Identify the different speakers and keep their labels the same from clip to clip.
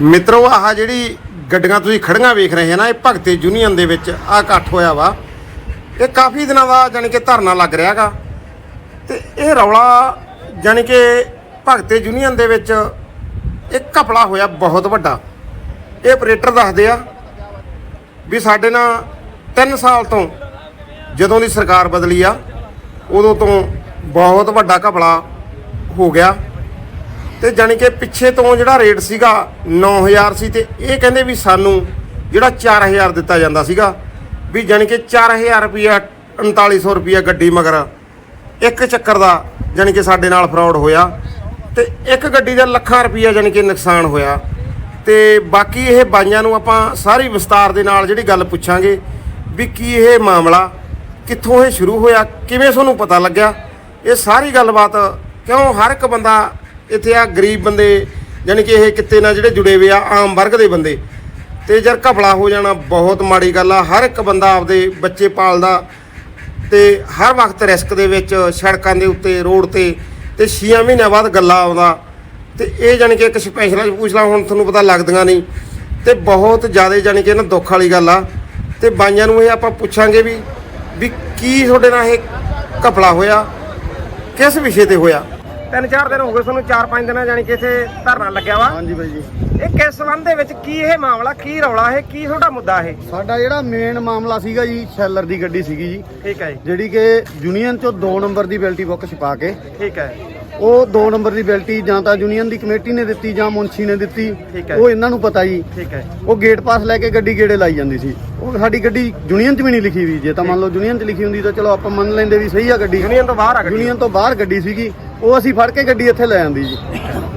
Speaker 1: ਮਿੱਤਰੋ, ਆਹ ਜਿਹੜੀ ਗੱਡੀਆਂ ਤੁਸੀਂ ਖੜੀਆਂ ਵੇਖ ਰਹੇ ਹੋ ਨਾ, ਇਹ ਭਗਤੇ ਯੂਨੀਅਨ ਦੇ ਵਿੱਚ ਆ ਇਕੱਠ ਹੋਇਆ ਵਾ। ਇਹ ਕਾਫੀ ਦਿਨਾਂ ਦਾ ਜਾਣੀ ਕਿ ਧਰਨਾ ਲੱਗ ਰਿਹਾਗਾ ਤੇ ਇਹ ਰੌਲਾ ਜਾਣੀ ਕਿ ਭਗਤੇ ਯੂਨੀਅਨ ਦੇ ਵਿੱਚ ਇੱਕ ਘਪਲਾ ਹੋਇਆ ਬਹੁਤ ਵੱਡਾ। ਇਹ ਆਪਰੇਟਰ ਦੱਸਦੇ ਆ ਵੀ ਸਾਡੇ ਨਾਲ 3 ਸਾਲ ਤੋਂ ਜਦੋਂ ਦੀ ਸਰਕਾਰ ਬਦਲੀ ਆ, ਉਦੋਂ ਤੋਂ ਬਹੁਤ ਵੱਡਾ ਘਪਲਾ ਹੋ ਗਿਆ। ਤੇ ਜਾਣੀ ਕਿ ਪਿੱਛੇ ਤੋਂ ਜਿਹੜਾ ਰੇਟ ਸੀਗਾ 9000 ਸੀ ਤੇ ਇਹ ਕਹਿੰਦੇ ਵੀ ਸਾਨੂੰ ਜਿਹੜਾ 4000 ਦਿੱਤਾ ਜਾਂਦਾ ਸੀਗਾ, ਵੀ ਜਾਣੀ ਕਿ 4000 ਰੁਪਿਆ 3900 ਰੁਪਿਆ ਗੱਡੀ ਮਗਰ ਇੱਕ ਚੱਕਰ ਦਾ ਜਾਣੀ ਕਿ ਸਾਡੇ ਨਾਲ ਫਰਾਡ ਹੋਇਆ ਤੇ ਇੱਕ ਗੱਡੀ ਦਾ ਲੱਖਾਂ ਰੁਪਿਆ ਜਾਣੀ ਕਿ ਨੁਕਸਾਨ ਹੋਇਆ ਤੇ ਬਾਕੀ ਇਹ ਬਾਈਆਂ ਨੂੰ ਆਪਾਂ ਸਾਰੀ ਵਿਸਤਾਰ ਦੇ ਨਾਲ ਜਿਹੜੀ ਗੱਲ ਪੁੱਛਾਂਗੇ ਵੀ ਕੀ ਇਹ ਮਾਮਲਾ ਕਿੱਥੋਂ ਇਹ ਸ਼ੁਰੂ ਹੋਇਆ, ਕਿਵੇਂ ਤੁਹਾਨੂੰ ਪਤਾ ਲੱਗਿਆ, ਇਹ ਸਾਰੀ ਗੱਲਬਾਤ ਕਿਉਂ ਹਰ ਇੱਕ ਬੰਦਾ ਇੱਥੇ ਆ ਗਰੀਬ ਬੰਦੇ ਯਾਨੀ ਕਿ ਇਹ ਕਿੱਤੇ ਨਾਲ ਜਿਹੜੇ ਜੁੜੇ ਹੋਏ ਆ, ਆਮ ਵਰਗ ਦੇ ਬੰਦੇ। ਤੇ ਜਰ ਘਪਲਾ ਹੋ ਜਾਣਾ, ਬਹੁਤ ਮਾੜੀ ਗੱਲ ਆ। ਹਰ ਇੱਕ ਬੰਦਾ ਆਪਦੇ ਬੱਚੇ ਪਾਲਦਾ ਤੇ ਹਰ ਵਕਤ ਰਿਸਕ ਦੇ ਵਿੱਚ ਸੜਕਾਂ ਦੇ ਉੱਤੇ, ਰੋਡ ਤੇ ਤੇ 6 ਮਹੀਨਿਆਂ ਬਾਅਦ ਗੱਲਾਂ ਆਉਂਦਾ। ਤੇ ਇਹ ਜਾਣੀ ਕਿ ਇੱਕ ਸਪੈਸ਼ਲ ਅੱਜ ਹੁਣ ਤੁਹਾਨੂੰ ਪਤਾ ਲੱਗਦੀਆਂ ਨਹੀਂ। ਤੇ ਬਹੁਤ ਜ਼ਿਆਦਾ ਜਾਣੀ ਕਿ ਇਹਨਾਂ ਦੁੱਖ ਵਾਲੀ ਗੱਲ ਆ। ਤੇ ਬਾਈਆਂ ਨੂੰ ਇਹ ਆਪਾਂ ਪੁੱਛਾਂਗੇ ਵੀ ਵੀ ਕੀ ਤੁਹਾਡੇ ਨਾਲ ਇਹ ਘਪਲਾ ਹੋਇਆ? ਕਿਸ ਵਿਸ਼ੇ ਤੇ ਹੋਇਆ? ਤਿੰਨ ਚਾਰ ਦਿਨ ਹੋ ਗਏ ਤੁਹਾਨੂੰ ਚਾਰ ਪੰਜ ਦਿਨਾਂ ਜਾਣੀ ਕਿ ਇੱਥੇ ਧਰਨਾ ਲੱਗਿਆ ਵਾ।
Speaker 2: ਹਾਂਜੀ ਬਾਈ ਜੀ।
Speaker 1: ਇਹ ਕਿਸ ਸੰਬੰਧ ਦੇ ਵਿੱਚ ਕੀ ਇਹ ਮਾਮਲਾ ਕੀ ਰੌਲਾ ਇਹ ਕੀ ਤੁਹਾਡਾ ਮੁੱਦਾ ਇਹ?
Speaker 2: ਸਾਡਾ ਜਿਹੜਾ ਮੇਨ ਮਾਮਲਾ ਸੀਗਾ ਜੀ ਸ਼ੈਲਰ ਦੀ ਗੱਡੀ ਸੀਗੀ ਜੀ।
Speaker 1: ਠੀਕ ਹੈ ਜੀ।
Speaker 2: ਜਿਹੜੀ ਕਿ ਯੂਨੀਅਨ ਚੋਂ 2 ਨੰਬਰ ਦੀ ਬੈਲਟੀ ਬੁੱਕ ਛਪਾ ਕੇ।
Speaker 1: ਠੀਕ ਹੈ।
Speaker 2: ਉਹ 2 ਨੰਬਰ ਦੀ ਬੈਲਟੀ ਜਾਂ ਤਾਂ ਯੂਨੀਅਨ ਦੀ ਕਮੇਟੀ ਨੇ ਦਿੱਤੀ ਜਾਂ ਮੁੰਸ਼ੀ ਨੇ ਦਿੱਤੀ। ਉਹ ਇਹਨਾਂ ਨੂੰ ਪਤਾ ਜੀ।
Speaker 1: ਠੀਕ ਹੈ।
Speaker 2: ਉਹ ਗੇਟ ਪਾਸ ਲੈ ਕੇ ਗੱਡੀ ਗੇੜੇ ਲਾਈ ਜਾਂਦੀ ਸੀ। ਉਹ ਸਾਡੀ ਗੱਡੀ ਯੂਨੀਅਨ 'ਚ ਵੀ ਨਹੀਂ ਲਿਖੀ ਵੀ ਜੇ ਤਾਂ ਮੰਨ ਲਓ ਯੂਨੀਅਨ 'ਚ ਲਿਖੀ ਹੁੰਦੀ ਤਾਂ ਚਲੋ ਆਪਾਂ ਮੰਨ ਲੈਂਦੇ ਵੀ ਸਹੀ ਆ ਗੱਡੀ।
Speaker 1: ਯੂਨੀਅਨ ਤੋਂ ਬਾਹਰ ਆ ਗਈ
Speaker 2: ਯੂਨੀਅਨ ਤੋਂ ਬਾਹਰ ਗੱਡੀ ਸੀਗੀ। ਉਹ ਅਸੀਂ ਫੜ ਕੇ ਗੱਡੀ ਇੱਥੇ ਲੈ ਆਂਦੀ ਜੀ।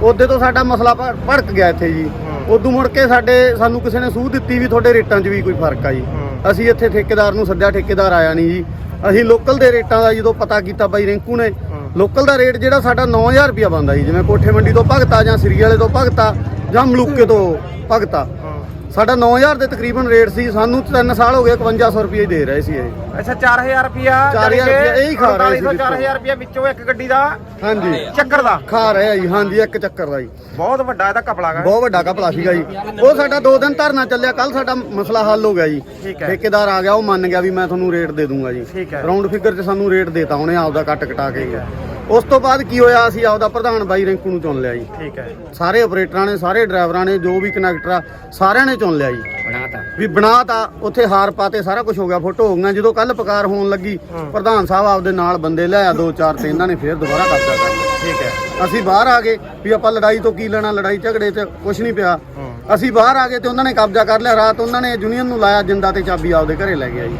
Speaker 2: ਉਹਦੇ ਤੋਂ ਸਾਡਾ ਮਸਲਾ ਭੜ- ਭੜਕ ਗਿਆ ਇੱਥੇ ਜੀ। ਉਦੋਂ ਮੁੜ ਕੇ ਸਾਡੇ ਸਾਨੂੰ ਕਿਸੇ ਨੇ ਸੂਹ ਦਿੱਤੀ ਵੀ ਤੁਹਾਡੇ ਰੇਟਾਂ 'ਚ ਵੀ ਕੋਈ ਫ਼ਰਕ ਆ ਜੀ। ਅਸੀਂ ਇੱਥੇ ਠੇਕੇਦਾਰ ਨੂੰ ਸੱਦਿਆ ਠੇਕੇਦਾਰ ਆਇਆ ਨਹੀਂ ਜੀ। ਅਸੀਂ ਲੋਕਲ ਦੇ ਰੇਟਾਂ ਦਾ ਜਦੋਂ ਪਤਾ ਕੀਤਾ ਬਾਈ ਰਿੰਕੂ ਨੇ ਲੋਕਲ ਦਾ ਰੇਟ ਜਿਹੜਾ ਸਾਡਾ 9000 ਰੁਪਿਆ ਬੰਦਾ ਜੀ। ਜਿਵੇਂ ਕੋਠੇ ਮੰਡੀ ਤੋਂ ਭਗਤਾ ਜਾਂ ਸ੍ਰੀ ਵਾਲੇ ਤੋਂ ਭਗਤਾ ਜਾਂ ਮਲੂਕੇ ਤੋਂ ਭਗਤਾ। ਸਾਡਾ 9000 ਦੇ ਤਕਰੀਬਨ ਰੇਟ ਸੀ ਸਾਨੂੰ 3 ਸਾਲ ਹੋ ਗਏ 5100 ਰੁਪਏ ਦੇ ਰਹੇ ਸੀ ਇਹ।
Speaker 1: ਅੱਛਾ 4000 ਰੁਪਿਆ
Speaker 2: 4000 ਰੁਪਇਆ ਇਹੀ ਖਾ ਰਹੇ ਸੀ
Speaker 1: 4000 ਰੁਪਿਆ ਵਿੱਚੋਂ ਇੱਕ ਗੱਡੀ ਦਾ
Speaker 2: ਹਾਂਜੀ।
Speaker 1: ਚੱਕਰ ਦਾ।
Speaker 2: ਖਾ ਰਿਹਾ ਜੀ ਹਾਂਜੀ ਇੱਕ ਚੱਕਰ ਦਾ ਜੀ।
Speaker 1: ਬਹੁਤ ਵੱਡਾ ਇਹਦਾ ਕਪਲਾ ਗਾ।
Speaker 2: ਬਹੁਤ ਵੱਡਾ ਘਪਲਾ ਸੀਗਾ ਜੀ। ਉਹ ਸਾਡਾ ਦੋ ਦਿਨ ਧਰਨਾ ਚੱਲਿਆ ਕੱਲ ਸਾਡਾ ਮਸਲਾ ਹੱਲ ਹੋ ਗਿਆ ਜੀ।
Speaker 1: ਠੀਕ ਹੈ।
Speaker 2: ਠੇਕੇਦਾਰ ਆ ਗਿਆ ਉਹ ਮੰਨ ਗਿਆ ਵੀ ਮੈਂ ਤੁਹਾਨੂੰ ਰੇਟ ਦੇ ਦੂੰਗਾ ਜੀ।
Speaker 1: ਠੀਕ ਹੈ।
Speaker 2: ਰਾਉਂਡ ਫਿਗਰ 'ਚ ਸਾਨੂੰ ਰੇਟ ਦੇਤਾ ਉਹਨੇ ਆਪਦਾ ਕੱਟ ਕਟਾ ਕੇ। ਉਸ ਤੋਂ ਬਾਅਦ ਕੀ ਹੋਇਆ ਅਸੀਂ ਆਪਦਾ ਪ੍ਰਧਾਨ ਬਾਈ ਰਿੰਕੂ ਨੂੰ ਚੁਣ ਲਿਆ ਜੀ।
Speaker 1: ਠੀਕ ਹੈ।
Speaker 2: ਸਾਰੇ ਆਪਰੇਟਰਾਂ ਨੇ ਸਾਰੇ ਡਰਾਈਵਰਾਂ ਨੇ ਜੋ ਵੀ ਕਨੈਕਟਰ ਆ ਸਾਰਿਆਂ ਨੇ ਚੁਣ ਲਿਆ ਜੀ।
Speaker 1: ਬਣਾਤਾ।
Speaker 2: ਵੀ ਬਣਾਤਾ ਉੱਥੇ ਹਾਰ ਪਾਤੇ ਸਾਰਾ ਕੁਝ ਹੋ ਗਿਆ ਫੋਟੋ ਹੋ ਗਈਆਂ। ਜਦੋਂ ਕੱਲ ਪਕਾਰ ਹੋਣ ਲੱਗੀ ਪ੍ਰਧਾਨ ਸਾਹਿਬ ਆਪਦੇ ਨਾਲ ਬੰਦੇ ਲਿਆ ਦੋ ਚਾਰ ਤੇ ਇਹਨਾਂ ਨੇ ਫੇਰ ਦੁਬਾਰਾ ਕਬਜ਼ਾ ਕਰ ਲਿਆ
Speaker 1: ਠੀਕ ਹੈ।
Speaker 2: ਅਸੀਂ ਬਾਹਰ ਆ ਗਏ ਵੀ ਆਪਾਂ ਲੜਾਈ ਤੋਂ ਕੀ ਲੈਣਾ ਲੜਾਈ ਝਗੜੇ 'ਚ ਕੁਝ ਨਹੀਂ ਪਿਆ। ਅਸੀਂ ਬਾਹਰ ਆ ਗਏ ਤੇ ਉਹਨਾਂ ਨੇ ਕਬਜ਼ਾ ਕਰ ਲਿਆ। ਰਾਤ ਉਹਨਾਂ ਨੇ ਯੂਨੀਅਨ ਨੂੰ ਲਾਇਆ ਜਿੰਦਾ ਤੇ ਚਾਬੀ ਆਪਦੇ ਘਰੇ ਲੈ ਗਿਆ ਜੀ।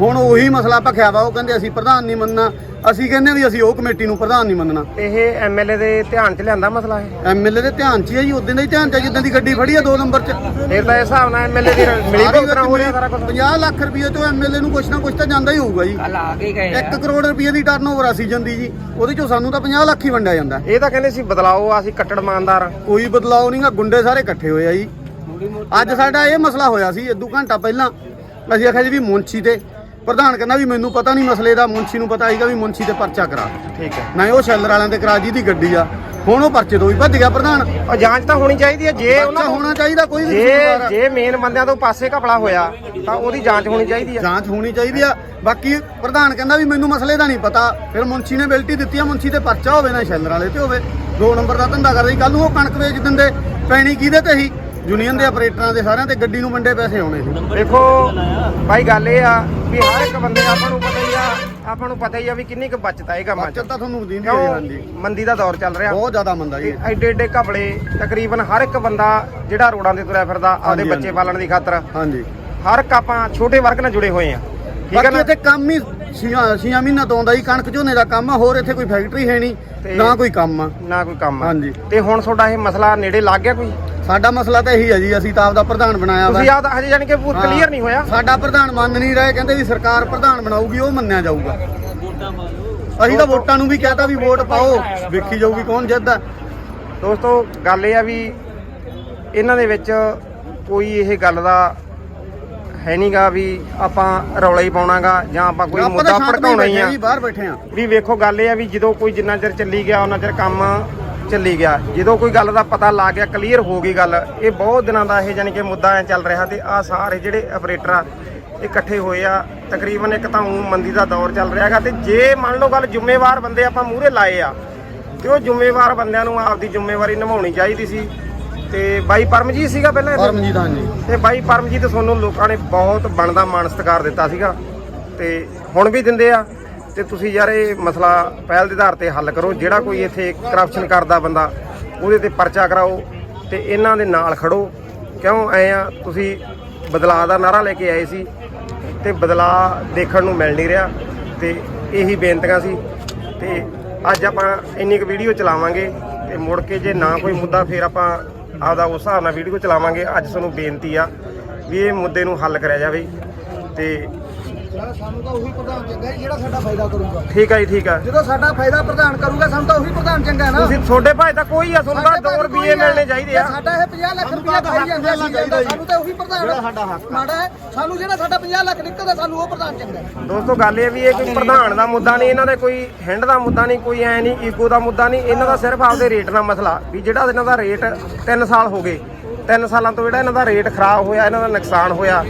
Speaker 2: ਹੁਣ ਉਹੀ ਮਸਲਾ ਭਖਿਆ ਵਾ ਉਹ ਕਹਿੰਦੇ ਅਸੀਂ ਪ੍ਰਧਾਨ ਨਹੀਂ ਮੰਨਣਾ ਅਸੀਂ ਕਹਿੰਦੇ ਵੀ ਅਸੀਂ ਉਹ ਕਮੇਟੀ ਨੂੰ ਪ੍ਰਧਾਨ ਨਹੀਂ ਮੰਨਣਾ।
Speaker 1: ਇਹ ਐਮਐਲਏ ਦੇ ਧਿਆਨ 'ਚ ਲਿਆਂਦਾ ਮਸਲਾ ਇਹ?
Speaker 2: ਐਮਐਲਏ ਦੇ ਧਿਆਨ 'ਚ ਹੀ ਹੈ ਜੀ ਉਦੋਂ ਦਾ ਹੀ ਧਿਆਨ 'ਚ ਹੈ ਜਿੱਦਾਂ ਦੀ ਗੱਡੀ ਫੜੀ ਆ 2 ਨੰਬਰ 'ਚ।
Speaker 1: ਫਿਰ ਤਾਂ ਇਸ ਹਿਸਾਬ ਨਾਲ ਐਮਐਲਏ ਦੀ ਮਿਲੀ
Speaker 2: ਸਾਰੀ
Speaker 1: ਭੁਗਤਣਾ ਹੋ ਰਿਹਾ ਸਾਰਾ ਕੁਝ
Speaker 2: 50 ਲੱਖ ਰੁਪਏ ਤੋਂ ਐਮਐਲਏ ਨੂੰ ਕੁਛ ਨਾ ਕੁਛ ਤਾਂ ਜਾਂਦਾ ਹੀ ਹੋਊਗਾ ਜੀ।
Speaker 3: ਕੱਲ ਆ ਕੇ ਗਏ
Speaker 2: 1 ਕਰੋੜ ਰੁਪਏ ਦੀ ਟਰਨਓਵਰ ਆ ਸੀਜ਼ਨ ਦੀ ਜੀ ਉਹਦੇ ਚੋਂ ਸਾਨੂੰ ਤਾਂ 50 ਲੱਖ ਹੀ ਵੰਡਿਆ ਜਾਂਦਾ।
Speaker 1: ਇਹ ਤਾਂ ਕਹਿੰਦੇ ਸੀ ਬਦਲਾਓ ਅਸੀਂ ਕੱਟੜ ਇਮਾਨਦਾਰ ਆ।
Speaker 2: ਕੋਈ ਬਦਲਾਅ ਨਹੀਂਗਾ ਗੁੰਡੇ ਸਾਰੇ ਇਕੱਠੇ ਹੋਏ ਆ ਜੀ। ਅੱਜ ਸਾਡਾ ਇਹ ਮਸਲਾ ਹੋਇਆ ਸੀ ਇਦੋਂ ਘੰਟਾ ਪਹਿਲਾਂ ਅਸੀਂ ਆਖਿਆ ਜੀ ਵੀ ਮੁੰਸ਼ੀ ਤੇ ਪ੍ਰਧਾਨ ਕਹਿੰਦਾ ਵੀ ਮੈਨੂੰ ਪਤਾ ਨਹੀਂ ਮਸਲੇ ਦਾ ਮੁੰਸ਼ੀ ਨੂੰ ਪਤਾ ਸੀਗਾ ਵੀ ਮੁੰਸ਼ੀ ਤੇ ਪਰਚਾ ਕਰਾ
Speaker 1: ਠੀਕ ਹੈ।
Speaker 2: ਨਾ ਉਹ ਸ਼ੈਲਰ ਵਾਲਿਆਂ ਤੇ ਕਰਾ ਜਿਹਦੀ ਗੱਡੀ ਆ। ਹੁਣ ਉਹ ਪਰਚੇ ਤੋਂ ਵੀ ਭੱਜ ਗਿਆ ਪ੍ਰਧਾਨ।
Speaker 1: ਉਹ ਜਾਂਚ ਤਾਂ ਹੋਣੀ ਚਾਹੀਦੀ ਹੈ। ਜੇ
Speaker 2: ਪਰਚਾ
Speaker 1: ਉਹਨਾਂ ਤੋਂ
Speaker 2: ਹੋਣਾ ਚਾਹੀਦਾ ਕੋਈ ਵੀ
Speaker 1: ਜੇ
Speaker 2: ਆ।
Speaker 1: ਜੇ ਮੇਨ ਬੰਦਿਆਂ ਤੋਂ ਪਾਸੇ ਘਪਲਾ ਹੋਇਆ ਤਾਂ ਉਹਦੀ ਜਾਂਚ ਹੋਣੀ ਚਾਹੀਦੀ ਹੈ।
Speaker 2: ਜਾਂਚ ਹੋਣੀ ਚਾਹੀਦੀ ਆ। ਬਾਕੀ ਪ੍ਰਧਾਨ ਕਹਿੰਦਾ ਵੀ ਮੈਨੂੰ ਮਸਲੇ ਦਾ ਨਹੀਂ ਪਤਾ। ਫਿਰ ਮੁੰਸ਼ੀ ਨੇ ਬਿਲਟੀ ਦਿੱਤੀ ਆ। ਮੁੰਸ਼ੀ ਤੇ ਪਰਚਾ ਹੋਵੇ ਨਾ ਸ਼ੈਲਰ ਵਾਲੇ ਤੇ ਹੋਵੇ। ਦੋ ਨੰਬਰ ਦਾ ਧੰਦਾ ਕਰਦੇ ਕੱਲ ਨੂੰ ਉਹ ਕਣਕ ਵੇਚ ਦਿੰਦੇ। ਪੈਣੀ ਕਿਹਦੇ ਤੇ ਹੀ ਯੂਨੀਅਨ ਦੇ ਆਪਰੇਟਰਾਂ ਦੇ ਸਾਰਿਆਂ ਤੇ ਗੱਡੀ ਨੂੰ ਵੰਡੇ ਪੈਸੇ ਆਉਣੇ ਸੀ।
Speaker 1: ਦੇਖੋ ਭਾਈ ਗੱਲ ਇਹ ਆ ਵੀ ਹਰ ਇੱਕ ਬੰਦੇ ਆਪਾਂ ਨੂੰ ਪਤਾ ਹੀ ਆ ਆਪਾਂ ਨੂੰ ਪਤਾ ਹੀ ਆ ਵੀ ਕਿੰਨੀ ਕੁ ਬਚਤ ਆ ਇਹ ਕੰਮਾਂ 'ਚ
Speaker 2: ਬੱਚਤ ਤਾਂ ਤੁਹਾਨੂੰ ਦਿੰਦੀ ਹੈ ਹਾਂਜੀ।
Speaker 1: ਮੰਦੀ ਦਾ ਦੌਰ ਚੱਲ ਰਿਹਾ।
Speaker 2: ਬਹੁਤ ਜ਼ਿਆਦਾ ਮੰਦਾ ਜੀ
Speaker 1: ਐਡੇ ਐਡੇ ਘਪਲੇ ਤਕਰੀਬਨ ਹਰ ਇੱਕ ਬੰਦਾ ਜਿਹੜਾ ਰੋਡਾਂ ਤੇ ਤੁਰਿਆ ਫਿਰਦਾ ਆਪਦੇ ਬੱਚੇ ਪਾਲਣ ਦੀ ਖਾਤਰ।
Speaker 2: ਹਾਂਜੀ।
Speaker 1: ਹਰ ਇੱਕ ਆਪਾਂ ਛੋਟੇ ਵਰਗ ਨਾਲ ਜੁੜੇ ਹੋਏ ਆ। ਠੀਕ ਹੈ ਨਾ?
Speaker 2: ਇੱਥੇ ਕੰਮ ਹੀ ਛੀਆਂ ਮਹੀਨਾ ਤੋਂ ਆਉਂਦਾ ਜੀ ਕਣਕ ਝੋਨੇ ਦਾ ਕੰਮ ਆ ਹੋਰ ਇੱਥੇ ਕੋਈ ਫੈਕਟਰੀ ਹੈ ਨਹੀਂ ਨਾ ਕੋਈ ਕੰਮ ਆ।
Speaker 1: ਨਾ ਕੋਈ ਕੰਮ ਆ।
Speaker 2: ਹਾਂਜੀ।
Speaker 1: ਤੇ ਹੁਣ ਤੁਹਾਡਾ ਇਹ ਮਸਲਾ ਨੇੜੇ ਲੱਗ ਗਿਆ ਕੋਈ?
Speaker 2: ਸਾਡਾ ਮਸਲਾ ਤਾਂ ਇਹੀ ਹੈ ਜੀ ਅਸੀਂ ਤਾਂ ਆਪਦਾ ਪ੍ਰਧਾਨ ਬਣਾਇਆ ਵਾ।
Speaker 1: ਤੁਸੀਂ ਆ ਹਜੇ ਜਾਣੀ ਕਿ
Speaker 2: ਹਾਂ।
Speaker 1: ਕਲੀਅਰ ਨਹੀਂ ਹੋਇਆ?
Speaker 2: ਸਾਡਾ ਪ੍ਰਧਾਨ ਮੰਨ ਨਹੀਂ ਰਹੇ ਕਹਿੰਦੇ ਵੀ ਸਰਕਾਰ ਪ੍ਰਧਾਨ ਬਣਾਊਗੀ ਉਹ ਮੰਨਿਆ ਜਾਊਗਾ। ਅਸੀਂ ਤਾਂ ਵੋਟਾਂ ਨੂੰ ਵੀ ਕਹਤਾ ਵੀ ਵੋਟ ਪਾਓ ਵੇਖੀ ਜਾਊਗੀ ਕੌਣ ਜਿੱਤਦਾ।
Speaker 1: ਦੋਸਤੋ ਗੱਲ ਇਹ ਆ ਵੀ ਇਹਨਾਂ ਦੇ ਵਿੱਚ ਕੋਈ ਇਹ ਗੱਲ ਦਾ ਹੈ ਨਹੀਂਗਾ ਵੀ ਆਪਾਂ ਰੌਲਾ ਹੀ ਪਾਉਣਾਗਾ ਜਾਂ ਆਪਾਂ ਕੋਈ
Speaker 2: ਆਪਾਂ
Speaker 1: ਮੁੱਦਾ
Speaker 2: ਸ਼ਾਂਤ
Speaker 1: ਭੜਕਾਉਣਾ ਹੀ
Speaker 2: ਬੈਠੇ
Speaker 1: ਆ
Speaker 2: ਜੀ ਬਾਹਰ ਬੈਠੇ ਆ।
Speaker 1: ਵੀ ਵੇਖੋ ਗੱਲ ਇਹ ਆ ਵੀ ਜਦੋਂ ਕੋਈ ਜਿੰਨਾ ਚਿਰ ਚੱਲੀ ਗਿਆ ਉਹਨਾਂ ਚਿਰ ਕੰਮ ਚੱਲੀ ਗਿਆ। ਜਦੋਂ ਕੋਈ ਗੱਲ ਦਾ ਪਤਾ ਲੱਗ ਗਿਆ ਕਲੀਅਰ ਹੋ ਗਈ ਗੱਲ। ਇਹ ਬਹੁਤ ਦਿਨਾਂ ਦਾ ਇਹ ਜਾਨੀ ਕਿ ਮੁੱਦਾ ਐ ਚੱਲ ਰਿਹਾ ਤੇ ਆ ਸਾਰੇ ਜਿਹੜੇ ਆਪਰੇਟਰ ਆ ਇਕੱਠੇ ਹੋਏ ਆ। ਤਕਰੀਬਨ ਇੱਕ ਤਾਂ ਊਂ ਮੰਦੀ ਦਾ ਦੌਰ ਚੱਲ ਰਿਹਾ ਹੈਗਾ ਤੇ ਜੇ ਮੰਨ ਲਓ ਗੱਲ ਜ਼ਿੰਮੇਵਾਰ ਬੰਦੇ ਆਪਾਂ ਮੂਹਰੇ ਲਾਏ ਆ ਤੇ ਉਹ ਜ਼ਿੰਮੇਵਾਰ ਬੰਦਿਆਂ ਨੂੰ ਆਪਦੀ ਜ਼ਿੰਮੇਵਾਰੀ ਨਿਭਾਉਣੀ ਚਾਹੀਦੀ ਸੀ। ਤੇ ਬਾਈ ਪਰਮਜੀਤ ਸੀਗਾ ਪਹਿਲਾਂ?
Speaker 2: ਪਰਮਜੀਤ ਹਾਂਜੀ।
Speaker 1: ਤੇ ਬਾਈ ਪਰਮਜੀਤ ਤੁਹਾਨੂੰ ਲੋਕਾਂ ਨੇ ਬਹੁਤ ਬਣਦਾ ਮਾਣ ਸਤਿਕਾਰ ਦਿੱਤਾ ਸੀਗਾ। ਤੇ ਹੁਣ ਵੀ ਦਿੰਦੇ ਆ। ਤੇ ਤੁਸੀਂ ਯਾਰ ਇਹ ਮਸਲਾ ਪਹਿਲ ਦੇ ਆਧਾਰ ਤੇ ਹੱਲ ਕਰੋ। ਜਿਹੜਾ ਕੋਈ ਇੱਥੇ ਕਰਪਸ਼ਨ ਕਰਦਾ ਬੰਦਾ, ਉਹਦੇ ਤੇ ਪਰਚਾ ਕਰਾਓ ਤੇ ਇਹਨਾਂ ਦੇ ਨਾਲ ਖੜੋ। ਕਿਉਂ ਐ ਆ? ਤੁਸੀਂ ਬਦਲਾਅ ਦਾ ਨਾਰਾ ਲੈ ਕੇ ਆਏ ਸੀ ਤੇ ਬਦਲਾਅ ਦੇਖਣ ਨੂੰ ਮਿਲ ਨਹੀਂ ਰਿਹਾ ਤੇ ਇਹੀ ਬੇਨਤੀਆਂ ਸੀ। ਤੇ ਅੱਜ ਆਪਾਂ ਇੰਨੀ ਕੁ ਵੀਡੀਓ ਚਲਾਵਾਂਗੇ ਤੇ ਮੁੜ ਕੇ ਜੇ ਨਾ ਕੋਈ ਮੁੱਦਾ, ਫੇਰ ਆਪਾਂ ਆਪਦਾ ਉਸ ਹਿਸਾਬ ਨਾਲ ਵੀਡੀਓ ਚਲਾਵਾਂਗੇ। ਅੱਜ ਤੁਹਾਨੂੰ ਬੇਨਤੀ ਆ ਵੀ ਇਹ ਮੁੱਦੇ ਨੂੰ ਹੱਲ ਕਰਿਆ ਜਾਵੇ ਤੇ
Speaker 3: ਸਾਨੂੰ ਤਾਂ ਉਹੀ ਪ੍ਰਧਾਨ ਚੰਗਾ ਹੈ ਜਿਹੜਾ ਸਾਡਾ ਫਾਇਦਾ ਕਰੂਗਾ।
Speaker 1: ਠੀਕ ਜੀ ਠੀਕ ਆ।
Speaker 3: ਜਦੋਂ ਸਾਡਾ ਫਾਇਦਾ ਪ੍ਰਧਾਨ ਕਰੂਗਾ ਸਾਨੂੰ ਤਾਂ ਉਹੀ ਪ੍ਰਧਾਨ ਚੰਗਾ ਹੈ ਨਾ।
Speaker 1: ਤੁਸੀਂ ਤੁਹਾਡੇ ਭਾਈ ਤਾਂ ਕੋਈ ਆ ਤੁਹਾਨੂੰ ਤਾਂ 2 ਰੁਪਏ ਮਿਲਣੇ ਚਾਹੀਦੇ ਆ।
Speaker 3: ਸਾਡਾ ਇਹ 50 ਲੱਖ ਰੁਪਇਆ ਖਾਈ ਜਾਂਦੇ ਸੀ ਸਾਨੂੰ ਤਾਂ ਉਹੀ ਪ੍ਰਧਾਨ ਸਾਡਾ ਹੱਕ ਮਾੜਾ ਹੈ ਸਾਨੂੰ ਜਿਹੜਾ ਸਾਡਾ 50 ਲੱਖ ਨਿਕਲਦਾ ਸਾਨੂੰ ਉਹ ਪ੍ਰਧਾਨ ਚੰਗਾ ਹੈ।
Speaker 1: ਦੋਸਤੋ ਗੱਲ ਇਹ ਵੀ ਇਹ ਕੋਈ ਪ੍ਰਧਾਨ ਦਾ ਮੁੱਦਾ ਨਹੀਂ ਇਹਨਾਂ ਦਾ ਕੋਈ ਹਿੰਡ ਦਾ ਮੁੱਦਾ ਨਹੀਂ ਕੋਈ ਐ ਨਹੀਂ ਈਗੋ ਦਾ ਮੁੱਦਾ ਨਹੀਂ ਇਹਨਾਂ ਦਾ ਸਿਰਫ ਆਪਦੇ ਰੇਟ ਦਾ ਮਸਲਾ ਵੀ ਜਿਹੜਾ ਇਹਨਾਂ ਦਾ ਰੇਟ 3 ਸਾਲ ਹੋ ਗਏ 3 ਸਾਲਾਂ ਤੋਂ ਜਿਹੜਾ ਇਹਨਾਂ ਦਾ ਰੇਟ ਖਰਾਬ ਹੋਇਆ ਇਹਨਾਂ ਦਾ ਨੁਕਸਾਨ ਹੋਇਆ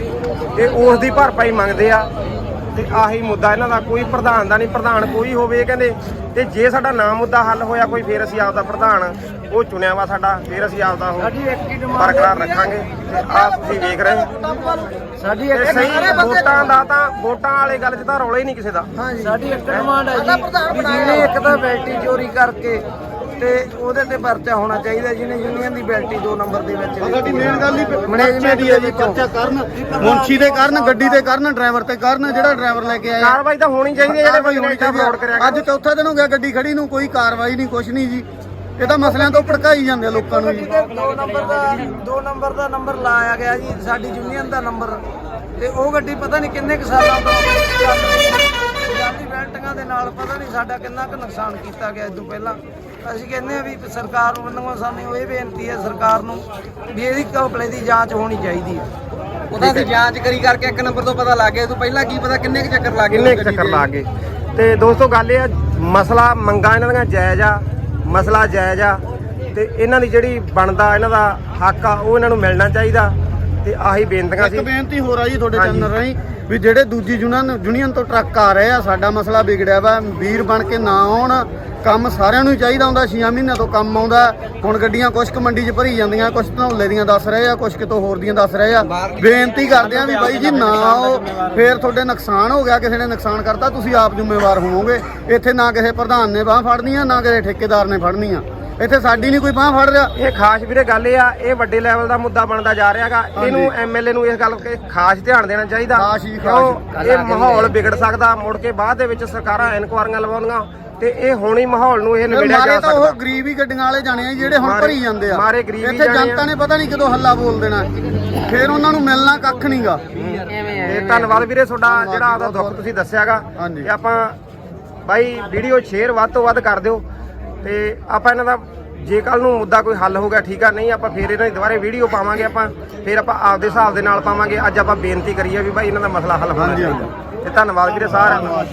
Speaker 1: ਤੇ ਉਸ ਦੀ ਭਰਪਾਈ ਮੰਗਦੇ ਆ ਤੇ ਆਹੀ ਮੁੱਦਾ ਇਹਨਾਂ ਦਾ ਕੋਈ ਪ੍ਰਧਾਨ ਦਾ ਨਹੀਂ ਪ੍ਰਧਾਨ ਕੋਈ ਹੋਵੇ ਇਹ ਕਹਿੰਦੇ। ਤੇ ਜੇ ਸਾਡਾ ਨਾ ਮੁੱਦਾ ਹੱਲ ਹੋਇਆ ਕੋਈ ਫੇਰ ਅਸੀਂ ਆਪਦਾ ਪ੍ਰਧਾਨ ਉਹ ਚੁਣਿਆ ਵਾ ਸਾਡਾ ਫੇਰ ਅਸੀਂ ਆਪਦਾ ਉਹ
Speaker 3: ਸਾਡੀ ਇੱਕ ਹੀ ਡਿਮਾਂਡ
Speaker 1: ਬਰਕਰਾਰ ਰੱਖਾਂਗੇ। ਤੇ ਆਪ ਤੁਸੀਂ ਵੇਖ ਰਹੇ
Speaker 3: ਸਾਡੀ
Speaker 1: ਤੇ ਸਹੀ ਵੋਟਾਂ ਦਾ ਤਾਂ ਵੋਟਾਂ ਵਾਲੇ ਗੱਲ 'ਚ ਤਾਂ ਰੌਲਾ ਹੀ ਨਹੀਂ ਕਿਸੇ ਦਾ।
Speaker 3: ਹਾਂਜੀ। ਸਾਡੀ ਇੱਕ ਡਿਮਾਂਡ ਹੈ ਜੀ ਜਿਹਨੇ ਇੱਕ ਤਾਂ ਬੈਲਟੀ ਚੋਰੀ ਕਰਕੇ ਤੇ ਉਹਦੇ ਤੇ ਪਰਚਾ ਹੋਣਾ ਚਾਹੀਦਾ ਜਿਹਨੇ ਯੂਨੀਅਨ ਦੀ ਬੈਲਟੀ 2 ਨੰਬਰ ਦੇ ਵਿੱਚ
Speaker 2: ਸਾਡੀ ਮੇਨ ਗੱਲ ਹੀ
Speaker 3: Management
Speaker 2: ਦੀ ਹੈ ਜੀ ਪਰਚਾ ਕਰਨ ਮੁੰਸ਼ੀ ਦੇ ਕਰਨ ਗੱਡੀ ਦੇ ਕਰਨ ਡਰਾਈਵਰ ਤੇ ਕਰਨ ਜਿਹੜਾ ਡਰਾਈਵਰ ਲੈ ਕੇ ਆਇਆ।
Speaker 1: ਕਾਰਵਾਈ ਤਾਂ ਹੋਣੀ ਚਾਹੀਦੀ ਹੈ ਜਿਹੜੇ
Speaker 2: ਹੋਣੀ ਚਾਹੀਦੀ। ਅੱਜ ਚੌਥਾ ਦਿਨ ਹੋ ਗਿਆ ਗੱਡੀ ਖੜੀ ਨੂੰ ਕੋਈ ਕਾਰਵਾਈ ਨਹੀਂ ਕੁਛ ਨਹੀਂ ਜੀ। ਇਹ ਤਾਂ ਮਸਲਿਆਂ ਤੋਂ ਭੜਕਾਈ ਜਾਂਦੇ ਲੋਕਾਂ ਨੂੰ ਜੀ।
Speaker 3: ਦੋ ਨੰਬਰ ਦਾ ਦੋ ਨੰਬਰ ਦਾ ਨੰਬਰ ਲਾਇਆ ਗਿਆ ਜੀ ਸਾਡੀ ਯੂਨੀਅਨ ਦਾ ਨੰਬਰ। ਤੇ ਉਹ ਗੱਡੀ ਪਤਾ ਨਹੀਂ ਕਿੰਨੇ ਕੁ ਸਾਲਾਂ ਤੋਂ ਪੰਜਾਬੀ ਬੈਲਟੀਆਂ ਦੇ ਨਾਲ ਪਤਾ ਨਹੀਂ ਸਾਡਾ ਕਿੰਨਾ ਕੁ ਨੁਕਸਾਨ ਕੀਤਾ ਗਿਆ ਇਸ ਤੋਂ ਪਹਿਲਾਂ। ਅਸੀਂ ਕਹਿੰਦੇ ਆ ਵੀ ਸਰਕਾਰ ਵੱਲੋਂ ਸਾਨੂੰ ਇਹ ਬੇਨਤੀ ਹੈ ਸਰਕਾਰ ਨੂੰ ਵੀ ਇਹਦੀ ਘਪਲੇ ਦੀ ਜਾਂਚ ਹੋਣੀ ਚਾਹੀਦੀ ਹੈ।
Speaker 4: ਉਹਦਾ ਅਸੀਂ ਜਾਂਚ ਕਰੀ ਕਰਕੇ ਇੱਕ ਨੰਬਰ ਤੋਂ ਪਤਾ ਲੱਗ ਗਿਆ ਤੂੰ ਪਹਿਲਾਂ ਕੀ ਪਤਾ ਕਿੰਨੇ ਕੁ ਚੱਕਰ ਲੱਗ ਗਏ
Speaker 1: ਕਿੰਨੇ ਕੁ ਚੱਕਰ ਲਾ ਗਏ। ਤੇ ਦੋਸਤੋ ਗੱਲ ਇਹ ਆ ਮਸਲਾ ਮੰਗਾ ਇਹਨਾਂ ਦੀਆਂ ਜਾਇਜ਼ ਆ ਮਸਲਾ ਜਾਇਜ਼ ਆ ਤੇ ਇਹਨਾਂ ਦੀ ਜਿਹੜੀ ਬਣਦਾ ਇਹਨਾਂ ਦਾ ਹੱਕ ਆ ਉਹ ਇਹਨਾਂ ਨੂੰ ਮਿਲਣਾ ਚਾਹੀਦਾ ਤੇ ਆਹੀ ਬੇਨਤੀਆਂ
Speaker 2: ਇੱਕ
Speaker 1: ਸੀ
Speaker 2: ਬੇਨਤੀ ਹੋਰ ਆ ਜੀ ਤੁਹਾਡੇ। ਚੈਨਲ ਰਾਹੀਂ ਵੀ ਜਿਹੜੇ ਦੂਜੀ ਯੂਨੀਅਨ ਯੂਨੀਅਨ ਤੋਂ ਟਰੱਕ ਆ ਰਹੇ ਆ, ਸਾਡਾ ਮਸਲਾ ਵਿਗੜਿਆ ਵਾ, ਵੀਰ ਬਣ ਕੇ ਨਾ ਆਉਣ, ਕੰਮ ਸਾਰਿਆਂ ਨੂੰ ਹੀ ਚਾਹੀਦਾ ਹੁੰਦਾ 6 ਮਹੀਨਿਆਂ ਤੋਂ ਕੰਮ ਆਉਂਦਾ, ਹੁਣ ਗੱਡੀਆਂ ਕੁਛ ਕੁ ਮੰਡੀ 'ਚ ਭਰੀ ਜਾਂਦੀਆਂ, ਕੁਛ ਧਨੌਲੇ ਦੀਆਂ ਦੱਸ ਰਹੇ ਆ, ਕੁਛ ਕਿਤੋਂ ਹੋਰ ਦੀਆਂ ਦੱਸ ਰਹੇ ਆ। ਬੇਨਤੀ ਕਰਦੇ ਆ ਵੀ ਬਾਈ ਜੀ, ਨਾ ਆਓ, ਫੇਰ ਤੁਹਾਡੇ ਨੁਕਸਾਨ ਹੋ ਗਿਆ, ਕਿਸੇ ਨੇ ਨੁਕਸਾਨ ਕਰਤਾ, ਤੁਸੀਂ ਆਪ ਜ਼ਿੰਮੇਵਾਰ ਹੋਵੋਗੇ, ਇੱਥੇ ਨਾ ਕਿਸੇ ਪ੍ਰਧਾਨ ਨੇ ਬਾਹ ਆ ਨਾ ਕਿਸੇ ਠੇਕੇਦਾਰ ਨੇ ਫੜਨੀ ਆ ਇੱਥੇ ਸਾਡੀ ਨਹੀਂ ਕੋਈ ਬਾਹ ਫੜ ਰਿਹਾ।
Speaker 1: ਇਹ ਖਾਸ ਵੀਰੇ ਗੱਲ ਇਹ ਆ ਇਹ ਵੱਡੇ ਲੈਵਲ ਦਾ ਮੁੱਦਾ ਬਣਦਾ ਜਾ ਰਿਹਾਗਾ। ਇਹਨੂੰ ਐਮਐਲਏ ਨੂੰ ਇਸ ਗੱਲ ਤੇ ਖਾਸ ਧਿਆਨ ਦੇਣਾ ਚਾਹੀਦਾ।
Speaker 2: ਖਾਸ ਹੀ, ਖਾਸ।
Speaker 1: ਕਿਉਂ ਇਹ ਮਾਹੌਲ ਵਿਗੜ ਸਕਦਾ। ਮੁੜ ਕੇ ਬਾਅਦ ਦੇ ਵਿੱਚ ਸਰਕਾਰਾਂ ਇਨਕੁਆਰੀਆਂ ਲਵਾਉਂਦੀਆਂ ਤੇ ਇਹ ਹੁਣੀ ਮਾਹੌਲ ਨੂੰ ਇਹ ਨਿਬੇੜਿਆ
Speaker 2: ਮਾਰੇ
Speaker 1: ਜਾ
Speaker 2: ਤਾਂ ਉਹ
Speaker 1: ਸਕਦਾ।
Speaker 2: ਗਰੀਬ ਹੀ ਗੱਡੀਆਂ ਵਾਲੇ ਜਾਣੇ ਆ ਜਿਹੜੇ ਹੁਣ ਭਰੀ ਜਾਂਦੇ ਆ।
Speaker 1: ਮਾਰੇ ਗਰੀਬ ਹੀ
Speaker 2: ਇੱਥੇ। ਜਨਤਾ ਨੇ ਪਤਾ ਨਹੀਂ ਕਦੋਂ ਹੱਲਾ ਬੋਲ ਦੇਣਾ। ਫਿਰ ਉਹਨਾਂ ਨੂੰ ਮਿਲਣਾ ਕੱਖ ਨਹੀਂਗਾ
Speaker 1: ਤੇ ਧੰਨਵਾਦ ਵੀਰੇ ਤੁਹਾਡਾ ਜਿਹੜਾ ਆਪਦਾ ਦੁੱਖ ਤੁਸੀਂ ਦੱਸਿਆਗਾ। ਤੇ ਆਪਾਂ ਬਾਈ ਵੀਡੀਓ ਸ਼ੇਅਰ ਵੱਧ ਤੋਂ ਵੱਧ ਕਰ ਦਿਓ। ਤੇ ਆਪਾਂ ਇਹਨਾਂ ਦਾ ਜੇ ਕੱਲ ਨੂੰ ਮੁੱਦਾ ਕੋਈ ਹੱਲ ਹੋ ਗਿਆ ਠੀਕ ਆ ਨਹੀਂ ਆਪਾਂ ਫੇਰ ਇਹਨਾਂ ਦੀ ਦੁਬਾਰੇ ਵੀਡੀਓ ਪਾਵਾਂਗੇ ਆਪਾਂ ਫੇਰ ਆਪਾਂ ਆਪਦੇ ਹਿਸਾਬ ਦੇ ਨਾਲ ਪਾਵਾਂਗੇ। ਅੱਜ ਆਪਾਂ ਬੇਨਤੀ ਕਰੀਏ ਵੀ ਬਾਈ ਇਹਨਾਂ ਦਾ ਮਸਲਾ ਹੱਲ ਹੋਣਾ ਚਾਹੀਦਾ। ਤੇ ਧੰਨਵਾਦ ਵੀਰੇ ਸਾਰਿਆਂ ਦਾ।